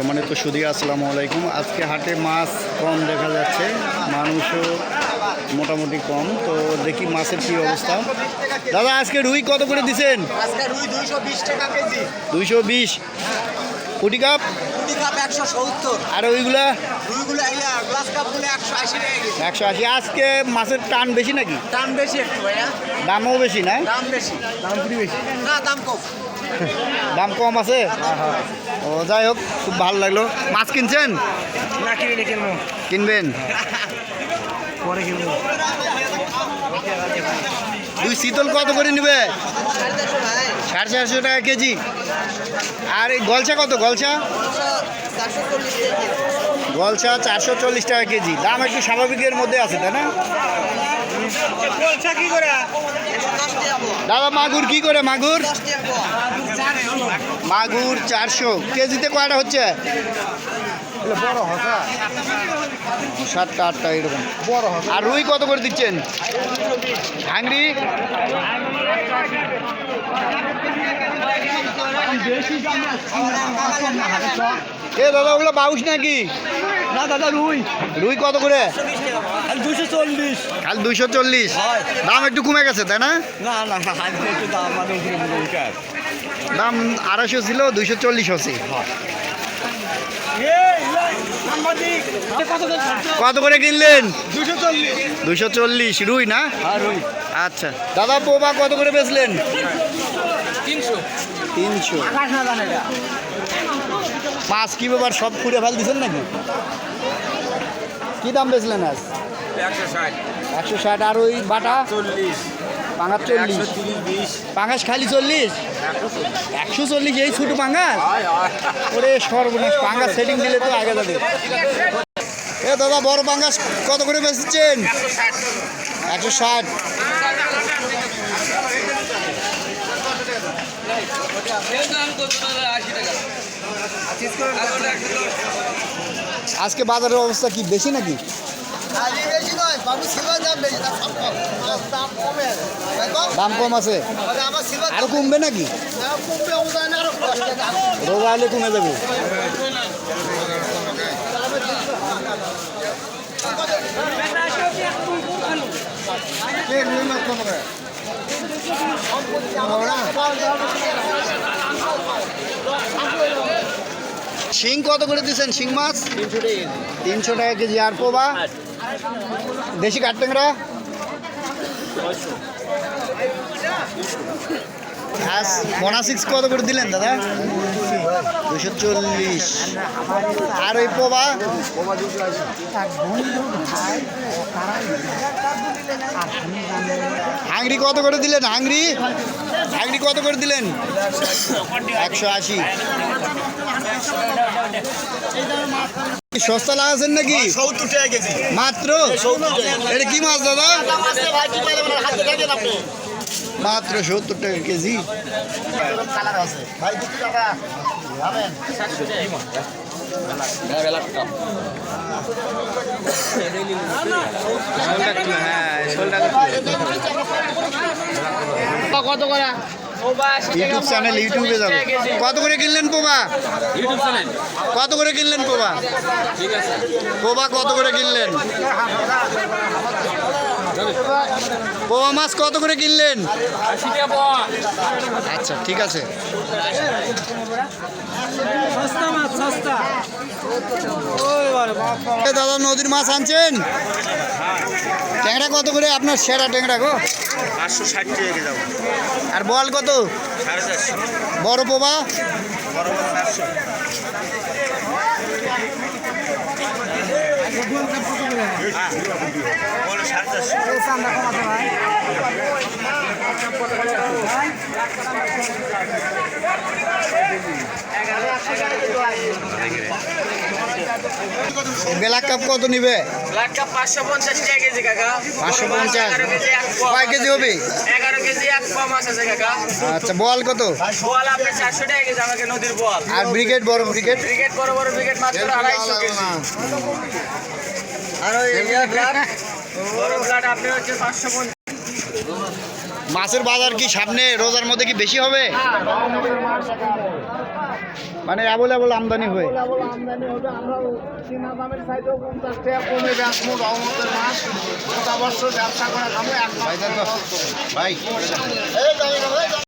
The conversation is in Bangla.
সম্মানিত সুদী আসসালামু আলাইকুম। আজকে হাটে মাছ কম দেখা যাচ্ছে মানুষও মোটামুটি কম। তো দেখি মাছের কী অবস্থা। দাদা আজকে রুই কত করে দিছেন? আজকে রুই দুইশো বিশ কুটি কাপ? আর ওইগুলা একশো আশি আজকে মাছের টান বেশি নাকি? টান বেশি একটু ভাইয়া। দামও বেশি না? দাম বেশি। দাম বেশি। না দাম কম। দাম কম আছে? ও যাই হোক খুব ভালো লাগল। মাছ কিনছেন? না কিনে কিনবো। কিনবেন? পরে কিনবো। দুই শীতল কত করে নেবে? সাড়ে চারশো টাকা কেজি। আর এই গলছা কত? গলছা গলছা চারশো চল্লিশ টাকা কেজি। দাম একটু স্বাভাবিকের মধ্যে আছে তাই না? দাদা মাগুর কি করে মাগুর? মাগুর চারশো। কেজিতে কয়টা হচ্ছে? বড় হসা সাতটা আটটা এরকম। বড় হসা আর রুই কত করে দিচ্ছেন? হাংরি? এ দাদা ওগুলো বাউস নাকি? না দাদা রুই। রুই কত করে? দুশো চল্লিশ। কাল দুইশো চল্লিশ? দাম একটু কমে গেছে তাই না? না না একটু দাম মানে দাম আড়াইশো ছিল দুইশো চল্লিশ হচ্ছে কত করে কিনলেন? দুশো চল্লিশ। রুই না? রুই। আচ্ছা। দাদা পোবা কত করে বেচলেন? তিনশো। তিনশো। মাছ কি ব্যাপার সব খুঁড়ে ফেল দিচ্ছেন নাকি? কি দাম বেচলেন আজ? একশো ষাট। একশো ষাট আর ওই বাটা? চল্লিশ। পাঙাশ চল্লিশ পাঙাশ খালি চল্লিশ? একশো চল্লিশ এই ছোটো পাঙাশ ওরে সর্বনাশ পাঙ্গাস সেটিং দিলে তো আগে যাবে। এ দাদা বড় পাঙ্গাস কত করে বেচছেন? একশো ষাট। আজকে বাজারের অবস্থা কি, বেশি নাকি? দাম কম আছে। আরও কমবে নাকি? রোজা হলে কমে যাবে। শিং কত করে দিচ্ছেন শিং মাছ? তিনশো টাকা কেজি। আর পোবা? দেশি কাঠটেংরা আজ মোনা সিক্স কত করে দিলেন দাদা? দুশো চল্লিশ। আর ওই পোবা? হাংরি কত করে দিলেন হাংরি? হাংরি কত করে দিলেন? একশো আশি। সস্তা লাগাচ্ছেন নাকি? সত্তর টাকা কেজি। মাত্র? এটা কি মাছ দাদা? মাত্র সত্তর টাকা কেজি। কত করে? ইউটিউব চ্যানেল ইউটিউবে যাবে। কত করে কিনলেন পোবা? কত করে কিনলেন পোবা? ঠিক পোবা কত করে কিনলেন? পোবা মাছ কত করে কিনলেন? আচ্ছা ঠিক আছে। সস্তা মাছ সস্তা। এ দাদা নদীর মাছ আনছেন? ট্যাংরা কত করে? আপনার সেরা ট্যাংরা গো। পাঁচশো ষাট টাকা আর বল কত? বড় পোবা? বড় বলো ব্ল্যাক কাপ কত নিবে? লাখটা পাঁচশো পঞ্চাশ টাকা কেজি কাকা। পাঁচশো পঞ্চাশ। এগারো কেজি এক পোয়া কয় কেজি হবে? এগারো কেজি এক মাছ আছে কাকা। আচ্ছা বল কত? বোয়াল আপনার চারশো টাকা কেজি আমাকে নদীর বোয়াল আর ব্রিগেড বড় ব্রিগেড? ক্রিকেট বড় বড় ক্রিকেট মাত্র আড়াইশো কেজি। মাছের বাজার কি সামনে রোজার মধ্যে কি বেশি হবে? মানে অ্যাভেলেবল আমদানি হয়ে। আমদানি মাছ। গোটা ব্যবসা করে খাব ভাই